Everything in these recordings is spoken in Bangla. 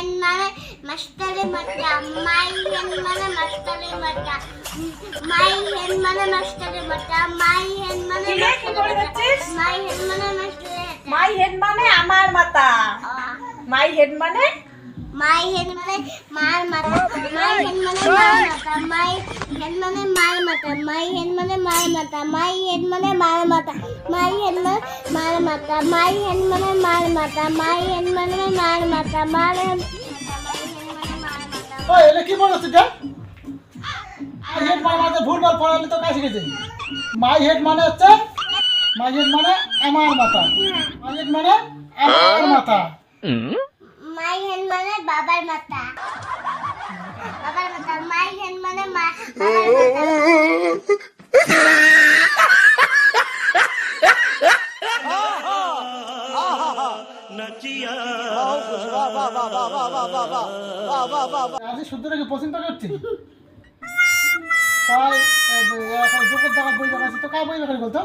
എന്മാണ് മസ്തറി മട്ട മൈ എന്മാണ് മസ്തറി മട്ട മൈ എന്മാണ് മസ്തറി മട്ട മൈ എന്മാണ് മൈ എന്മാണ് മസ്തറി মাই হেড মানে আমার মাথা মাই হেড মানে মাই হেড মানে মার মাথা মাই হেড মানে মার মাথা মাই হেন মানে মার মাথা মাই হেন মানে মার মাথা মাই হেন মানে মার মাথা মাই হেন মানে মার মাথা মাই হেন মানে মার মাথা মাই হেন মানে মার মাথা মার হেন ও এটা কি বলছ এটা মাই হেড মানে আমাদের ভুলভাল পড়ালে তো কাছে গেছে মাই হেড মানে হচ্ছে মাই হেড মানে আমার মাথা মাই হেড মানে আমার মাথা মাই হেন মানে বাবার মাথা পছন্দ করছি তো বই দেখার বলতো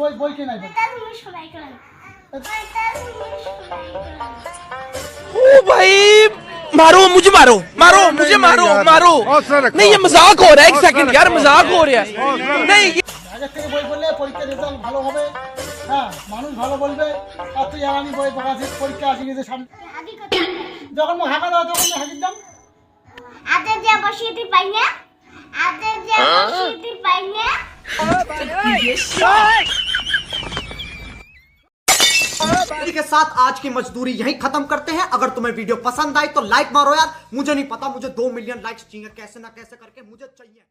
বই ओ भाई मारो मुझे मारो मारो मुझे मारो मारो नहीं ये मजाक हो रहा है एक सेकंड यार मजाक हो रहा है नहीं ये- আগের থেকে বই পড়লে পরীক্ষার রেজাল্ট ভালো হবে হ্যাঁ মানুষ ভালো বলবে আর তুই আর আমি বই বাগাছি পরীক্ষা আসি গেছে সামনে আদি কথা যখন মুখ হাঁকা দাও তখন হাঁকির দাম আদের যে বসিয়ে পাই না আদের যে বসিয়ে পাই না इसी के साथ आज की मजदूरी यही खत्म करते हैं। अगर तुम्हें वीडियो पसंद आई तो लाइक मारो यार। मुझे नहीं पता, मुझे दो मिलियन लाइक्स चाहिए। कैसे ना कैसे करके मुझे चाहिए।